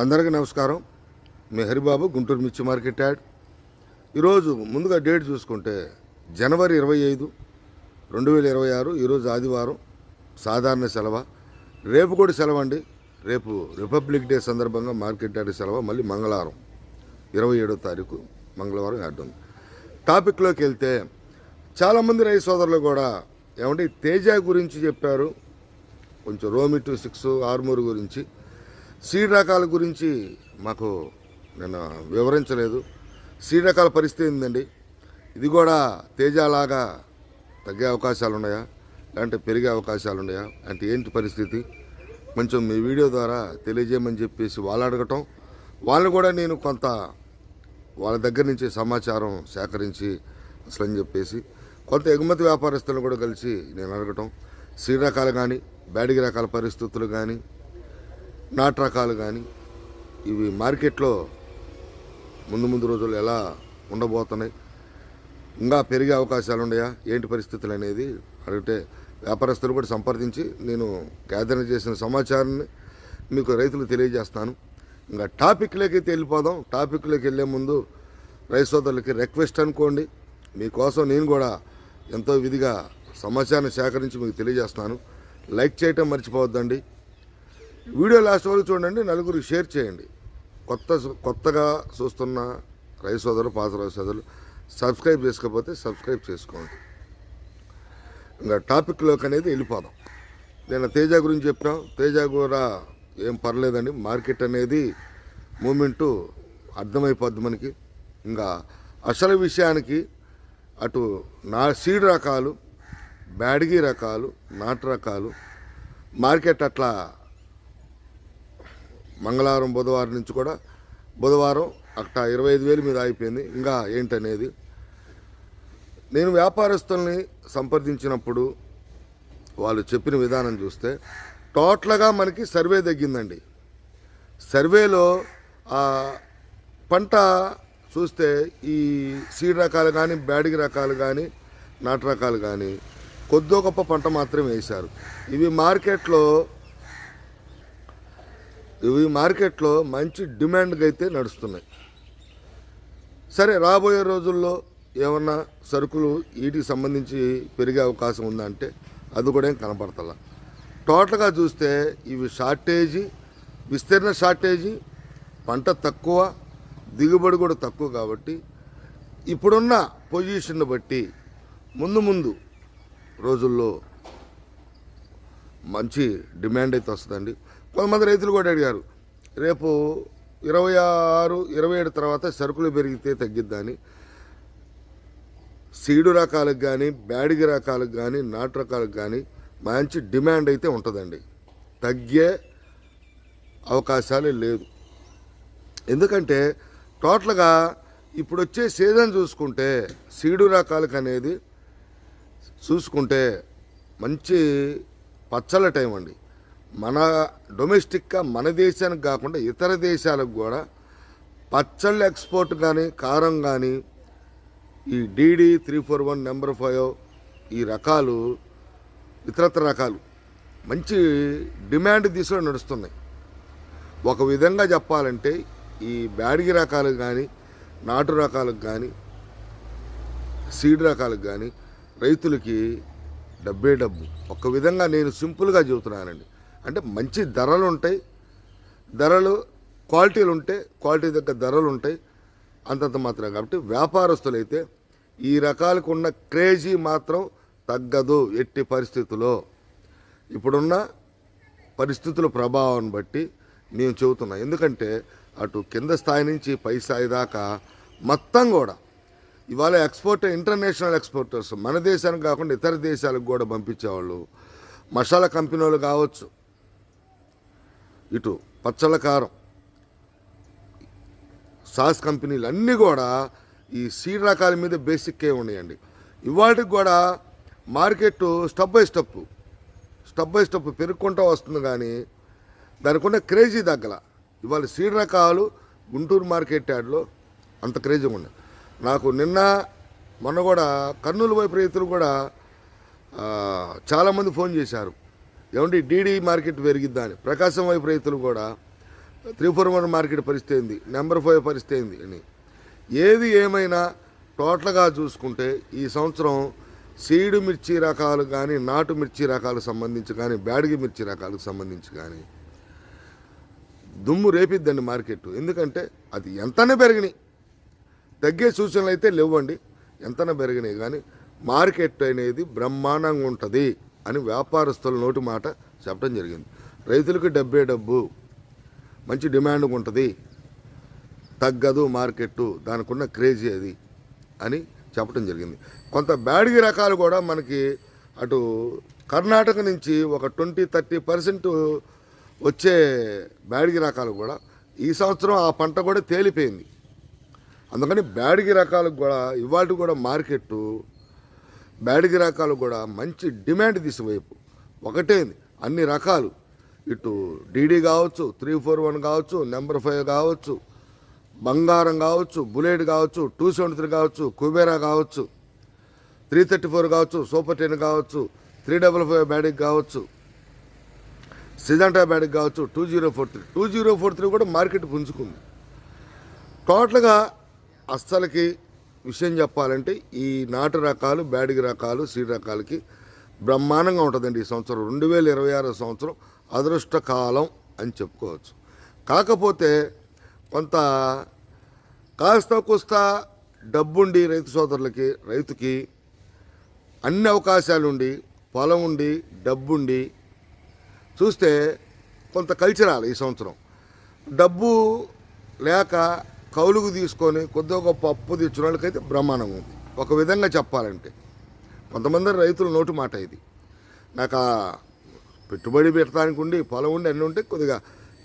అందరికీ నమస్కారం. మీ హరిబాబు గుంటూరు మిర్చి మార్కెట్ యాడ్. ఈరోజు ముందుగా డేట్ చూసుకుంటే జనవరి ఇరవై ఐదు రెండు వేల ఇరవై ఆరు ఈరోజు ఆదివారం సాధారణ సెలవు. రేపు కూడా సెలవు అండి. రేపు రిపబ్లిక్ డే సందర్భంగా మార్కెట్ యార్డ్ సెలవు మళ్ళీ మంగళవారం ఇరవై ఏడో తారీఖు మంగళవారం యాడ్ ఉంది. టాపిక్లోకి వెళ్తే చాలామంది రైతు సోదరులు కూడా ఏమంటే తేజ గురించి చెప్పారు. కొంచెం రోమి టూ సిక్స్ ఆర్మూర్ గురించి. సీడ్ రకాల గురించి మాకు నేను వివరించలేదు. సీడ్ రకాల పరిస్థితి ఏందండి? ఇది కూడా తేజలాగా తగ్గే అవకాశాలు ఉన్నాయా లేదంటే పెరిగే అవకాశాలు ఉన్నాయా అంటే ఏంటి పరిస్థితి? కొంచెం మీ వీడియో ద్వారా తెలియజేయమని చెప్పేసి వాళ్ళు అడగటం. వాళ్ళు కూడా నేను కొంత వాళ్ళ దగ్గర నుంచి సమాచారం సేకరించి అసలు అని చెప్పేసి కొంత ఎగుమతి వ్యాపారస్తులను కూడా కలిసి నేను అడగటం. సీడ్ రకాలు కానీ బ్యాడిగి రకాల పరిస్థితులు కానీ నాటు రకాలు కానీ ఇవి మార్కెట్లో ముందు ముందు రోజులు ఎలా ఉండబోతున్నాయి? ఇంకా పెరిగే అవకాశాలు ఉన్నాయా? ఏంటి పరిస్థితులు అనేది అడిగితే వ్యాపారస్తులు కూడా సంప్రదించి నేను గ్యాదరింగ్ చేసిన సమాచారాన్ని మీకు రైతులు తెలియజేస్తాను. ఇంకా టాపిక్లోకి అయితే వెళ్ళిపోదాం. టాపిక్లోకి వెళ్ళే ముందు రైతు సోదరులకి రిక్వెస్ట్ అనుకోండి. మీకోసం నేను కూడా ఎంతో విధిగా సమాచారాన్ని సేకరించి మీకు తెలియజేస్తాను. లైక్ చేయటం మర్చిపోవద్దండి. వీడియో లాస్ట్ వరకు చూడండి నలుగురు షేర్ చేయండి. కొత్త కొత్తగా చూస్తున్న రైతు సోదరులు పాత రైతు సోదరులు సబ్స్క్రైబ్ చేసుకోకపోతే సబ్స్క్రైబ్ చేసుకోండి. ఇంకా టాపిక్లోకి అనేది వెళ్ళిపోదాం. నేను తేజ గురించి చెప్పాం తేజ కూడా ఏం పర్లేదండి. మార్కెట్ అనేది మూమెంటు అర్థమైపోద్ది మనకి. ఇంకా అసలు విషయానికి అటు నా సీడ్ రకాలు బ్యాడ్గి రకాలు నాటు రకాలు మార్కెట్ అట్లా మంగళవారం బుధవారం నుంచి కూడా బుధవారం అక్కడ ఇరవై ఐదు వేలు మీద అయిపోయింది ఇంకా ఏంటనేది? నేను వ్యాపారస్తుల్ని సంప్రదించినప్పుడు వాళ్ళు చెప్పిన విధానం చూస్తే టోటల్గా మనకి సర్వే తగ్గిందండి. సర్వేలో పంట చూస్తే ఈ సీడ్ రకాలు కానీ బ్యాడిగి రకాలు కానీ నాటు రకాలు కానీ కొద్దో గొప్ప పంట మాత్రమే వేశారు. ఇవి మార్కెట్లో ఇవి మార్కెట్లో మంచి డిమాండ్గా అయితే నడుస్తున్నాయి. సరే రాబోయే రోజుల్లో ఏమన్నా సరుకులు వీటికి సంబంధించి పెరిగే అవకాశం ఉందా అంటే అది కూడా ఏం కనపడతలా టోటల్గా చూస్తే ఇవి షార్టేజీ విస్తీర్ణ షార్టేజీ పంట తక్కువ దిగుబడి కూడా తక్కువ కాబట్టి ఇప్పుడున్న పొజిషన్ బట్టి ముందు ముందు రోజుల్లో మంచి డిమాండ్ అయితే వస్తుందండి. కొంతమంది రైతులు కూడా అడిగారు రేపు ఇరవై ఆరు ఇరవై ఏడు తర్వాత సరుకులు పెరిగితే తగ్గిద్దని? సీడు రకాలకు కానీ బ్యాడిగి రకాలకు కానీ నాటు రకాలకు కానీ మంచి డిమాండ్ అయితే ఉంటుందండి. తగ్గే అవకాశాలే లేదు. ఎందుకంటే టోటల్గా ఇప్పుడు వచ్చే సీజన్ చూసుకుంటే సీడు రకాలకు అనేది చూసుకుంటే మంచి పచ్చల టైం అండి. మన డొమెస్టిక్గా మన దేశానికి కాకుండా ఇతర దేశాలకు కూడా పచ్చళ్ళ ఎక్స్పోర్ట్ కానీ కారం కానీ ఈ DD three four one number five ఈ రకాలు ఇతరత్ర రకాలు మంచి డిమాండ్ దిశలో నడుస్తున్నాయి. ఒక విధంగా చెప్పాలంటే ఈ బ్యాడిగి రకాలకు కానీ నాటు రకాలకు కానీ సీడ్ రకాలకు కానీ రైతులకి డబ్బే డబ్బు. ఒక విధంగా నేను సింపుల్గా చెబుతున్నానండి. అంటే మంచి ధరలు ఉంటాయి. ధరలు క్వాలిటీలు ఉంటాయి క్వాలిటీ దగ్గర ధరలు ఉంటాయి అంతంత మాత్రం కాబట్టి వ్యాపారస్తులు అయితే ఈ రకాలకు ఉన్న క్రేజీ మాత్రం తగ్గదు ఎట్టి పరిస్థితుల్లో. ఇప్పుడున్న పరిస్థితుల ప్రభావాన్ని బట్టి మేము చెబుతున్నాం. ఎందుకంటే అటు కింద స్థాయి నుంచి పై స్థాయి దాకా మొత్తం కూడా ఇవాళ ఎక్స్పోర్ట్ ఇంటర్నేషనల్ ఎక్స్పోర్టర్స్ మన దేశానికి కాకుండా ఇతర దేశాలకు కూడా పంపించేవాళ్ళు. మసాలా కంపెనీ వాళ్ళు కావచ్చు ఇటు పచ్చళ్ళ కారం సాస్ కంపెనీలు అన్నీ కూడా ఈ సీడ్ రకాల మీద బేసిక్కే ఉన్నాయండి. ఇవాటికి కూడా market step by step step by step పెరుక్కుంటూ వస్తుంది కానీ దానికి ఉన్న క్రేజీ తగ్గల. ఇవాళ సీడ్ రకాలు గుంటూరు మార్కెట్ యార్డ్లో అంత క్రేజీగా ఉన్నాయి. నాకు నిన్న మొన్న కూడా కర్నూలు వైపు రైతులు కూడా చాలామంది ఫోన్ చేశారు. ఏమండి డీడీ మార్కెట్ పెరిగిద్దని ప్రకాశం వైపు రైతులు కూడా త్రీ ఫోర్ వన్ మార్కెట్ పరిస్థితి ఏంది? నెంబర్ ఫైవ్ పరిస్థితి ఏంది అని. ఏది ఏమైనా టోటల్గా చూసుకుంటే ఈ సంవత్సరం సీడు మిర్చి రకాలు కానీ నాటు మిర్చి రకాలకు సంబంధించి కానీ బ్యాడిగి మిర్చి రకాలకు సంబంధించి కానీ దుమ్ము రేపిద్దండి మార్కెట్ ఎందుకంటే అది ఎంతనే పెరిగినాయి. తగ్గే సూచనలు అయితే లేవండి. ఎంతనే పెరిగినాయి. కానీ మార్కెట్ అనేది బ్రహ్మాండంగా ఉంటుంది. అని వ్యాపారస్తుల నోటి మాట చెప్పడం జరిగింది. రైతులకు డబ్బే డబ్బు. మంచి డిమాండ్ ఉంటుంది. తగ్గదు మార్కెట్టు. దానికి ఉన్న క్రేజీ అది అని చెప్పడం జరిగింది. కొంత బ్యాడిగి రకాలు కూడా మనకి అటు కర్ణాటక నుంచి ఒక ట్వంటీ థర్టీ పర్సెంట్ వచ్చే బ్యాడిగి రకాలు కూడా ఈ సంవత్సరం ఆ పంట కూడా తేలిపోయింది. అందుకని బ్యాడిగి రకాలకు కూడా ఇవాళ కూడా మార్కెట్టు బ్యాడిగి రకాలు కూడా మంచి డిమాండ్ తీసివైపు ఒకటే అన్ని రకాలు. ఇటు డీడీ కావచ్చు త్రీ ఫోర్ వన్ కావచ్చు నెంబర్ ఫైవ్ కావచ్చు బంగారం కావచ్చు బుల్లెట్ కావచ్చు టూ సెవెంటీ త్రీ కావచ్చు కుబేరా కావచ్చు త్రీ థర్టీ ఫోర్ కావచ్చు సూపర్ టెన్ కావచ్చు త్రీ డబల్ ఫైవ్ బ్యాడిక్ కావచ్చు సిజంటా బ్యాడిక్ కావచ్చు two zero four three two zero four three కూడా మార్కెట్ పుంజుకుంది. టోటల్గా అస్సలకి విషయం చెప్పాలంటే ఈ నాటు రకాలు బ్యాడిగి రకాలు సీడ్ రకాలకి బ్రహ్మాండంగా ఉంటుందండి ఈ సంవత్సరం. రెండు వేల ఇరవై ఆరో సంవత్సరం అదృష్ట కాలం అని చెప్పుకోవచ్చు. కాకపోతే కొంత కాస్త కుస్త డబ్బుండి రైతు సోదరులకి రైతుకి అన్ని అవకాశాలు ఉండి పొలం ఉండి డబ్బుండి చూస్తే కొంత కల్చరాలు ఈ సంవత్సరం. డబ్బు లేక కౌలుకు తీసుకొని కొద్దిగా గొప్ప అప్పు తెచ్చిన వాళ్ళకైతే బ్రహ్మాండంగా ఉంది. ఒక విధంగా చెప్పాలంటే. కొంతమంది రైతుల నోటు మాట ఇది. నాకు ఆ పెట్టుబడి పెట్టడానికి ఉండి పొలం ఉండి అన్నీ ఉంటే కొద్దిగా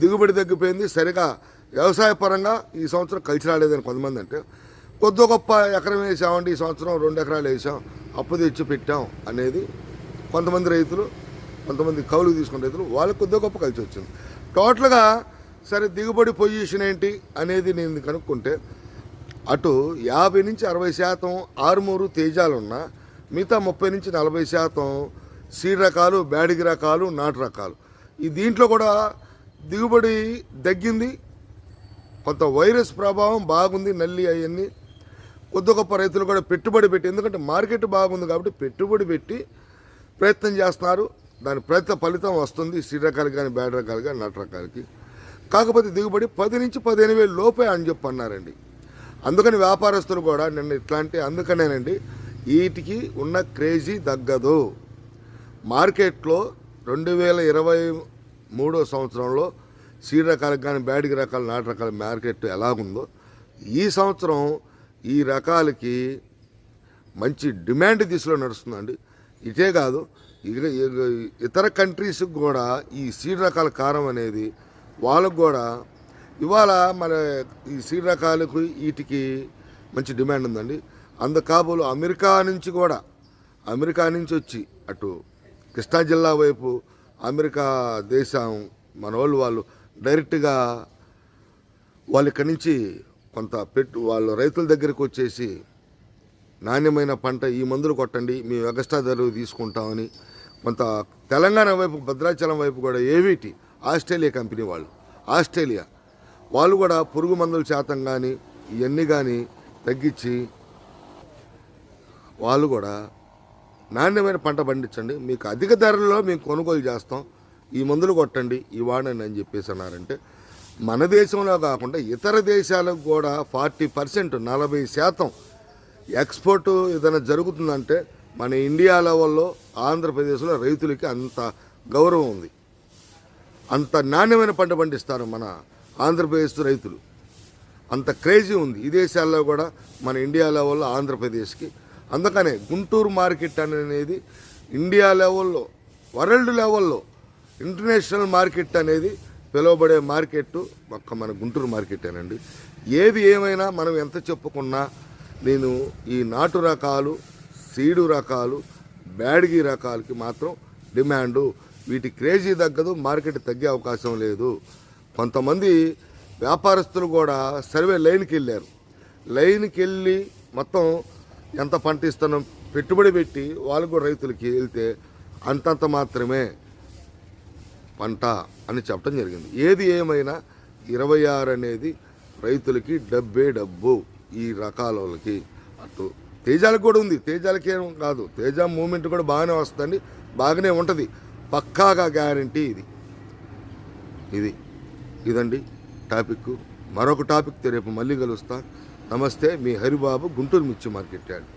దిగుబడి తగ్గిపోయింది. సరిగా వ్యవసాయ పరంగా ఈ సంవత్సరం కలిసి రాలేదని కొంతమంది అంటే కొద్ది గొప్ప ఎకరం వేసామండి ఈ సంవత్సరం రెండు ఎకరాలు వేసాం అప్పు తెచ్చి పెట్టాం అనేది కొంతమంది రైతులు కొంతమంది కౌలుకు తీసుకున్న రైతులు వాళ్ళకి కొద్దిగా గొప్ప కలిసి వచ్చింది. టోటల్గా సరే దిగుబడి పొజిషన్ ఏంటి అనేది నేను కనుక్కుంటే అటు యాభై నుంచి అరవై శాతం ఆరుమూరు తేజాలున్నా మిగతా ముప్పై నుంచి నలభై శాతం సీడ్ రకాలు బ్యాడిగి రకాలు నాటు రకాలు. ఈ దీంట్లో కూడా దిగుబడి తగ్గింది కొంత వైరస్ ప్రభావం బాగుంది నల్లి అవన్నీ. కొద్ది గొప్ప రైతులు కూడా పెట్టుబడి పెట్టి ఎందుకంటే మార్కెట్ బాగుంది కాబట్టి పెట్టుబడి పెట్టి ప్రయత్నం చేస్తున్నారు. దాని ప్రయత్న ఫలితం వస్తుంది సీడ్ రకాలు కానీ బ్యాడ్ రకాలు కానీ నాటు రకాలకి. కాకపోతే దిగుబడి పది నుంచి పదిహేను వేలు లోపే అని చెప్పి అన్నారండి. అందుకని వ్యాపారస్తులు కూడా నిన్న ఇట్లాంటి అందుకనేనండి వీటికి ఉన్న క్రేజీ తగ్గదు. మార్కెట్లో రెండు వేల ఇరవై మూడో సంవత్సరంలో సీడ్ రకాలకు కానీ బ్యాడికి రకాలు నాటు రకాల మార్కెట్ ఎలాగుందో ఈ సంవత్సరం ఈ రకాలకి మంచి డిమాండ్ దిశలో నడుస్తుందండి. ఇదే కాదు ఇతర కంట్రీస్కి కూడా ఈ సీడ్ రకాల కారం అనేది వాళ్ళకు కూడా ఇవాళ మన ఈ సీడ్ రకాలకు వీటికి మంచి డిమాండ్ ఉందండి. అందు కాబోలు అమెరికా నుంచి కూడా అమెరికా నుంచి వచ్చి అటు కృష్ణా జిల్లా వైపు అమెరికా దేశం మన వాళ్ళు వాళ్ళు డైరెక్ట్గా వాళ్ళు ఇక్కడి నుంచి కొంత పెట్టు వాళ్ళు రైతుల దగ్గరికి వచ్చేసి నాణ్యమైన పంట ఈ మందులు కొట్టండి మేము ఎగస్ట్రా ధరలు తీసుకుంటామని కొంత తెలంగాణ వైపు భద్రాచలం వైపు కూడా ఏవిటి ఆస్ట్రేలియా కంపెనీ వాళ్ళు. ఆస్ట్రేలియా. వాళ్ళు కూడా పురుగు మందుల శాతం కానీ ఇవన్నీ కానీ తగ్గించి వాళ్ళు కూడా నాణ్యమైన పంట పండించండి. మీకు అధిక ధరల్లో మేము కొనుగోలు చేస్తాం. ఈ మందులు కొట్టండి ఈ వాడండి అని చెప్పేసి అన్నారంటే మన దేశంలో కాకుండా ఇతర దేశాలకు కూడా ఫార్టీ పర్సెంట్ నలభై శాతం ఎక్స్పోర్ట్ ఏదైనా జరుగుతుందంటే మన ఇండియా లెవెల్లో ఆంధ్రప్రదేశ్లో రైతులకి అంత గౌరవం ఉంది. అంత నాణ్యమైన పంట పండిస్తారు మన ఆంధ్రప్రదేశ్ రైతులు. అంత క్రేజీ ఉంది. ఈ దేశాల్లో కూడా మన ఇండియా లెవెల్లో ఆంధ్రప్రదేశ్కి. అందుకనే గుంటూరు మార్కెట్ అనేది ఇండియా లెవెల్లో వరల్డ్ లెవెల్లో ఇంటర్నేషనల్ మార్కెట్ అనేది పిలువబడే మార్కెట్ ఒక్క మన గుంటూరు మార్కెటేనండి. ఏది ఏమైనా మనం ఎంత చెప్పుకున్నా నేను ఈ నాటు రకాలు సీడు రకాలు బ్యాడ్గి రకాలకి మాత్రం డిమాండు. వీటి క్రేజీ తగ్గదు మార్కెట్ తగ్గే అవకాశం లేదు. కొంతమంది వ్యాపారస్తులు కూడా సర్వే లైన్కి వెళ్ళారు. లైన్కి వెళ్ళి మొత్తం ఎంత పంట ఇస్తున్నాం పెట్టుబడి పెట్టి వాళ్ళు కూడా రైతులకి వెళ్తే అంతంత మాత్రమే పంట అని చెప్పడం జరిగింది. ఏది ఏమైనా ఇరవై ఆరు అనేది రైతులకి డబ్బే డబ్బు ఈ రకాల వాళ్ళకి. అటు తేజాలకు కూడా ఉంది. తేజాలకేం కాదు. తేజ మూమెంట్ కూడా బాగానే వస్తుంది బాగానే ఉంటుంది. పక్కాగా గ్యారంటీ ఇది. ఇది. ఇదండి టాపిక్ మరొక టాపిక్ రేపు మళ్ళీ కలుస్తా. నమస్తే మీ హరిబాబు గుంటూరు మిర్చి మార్కెట్ యార్డ్.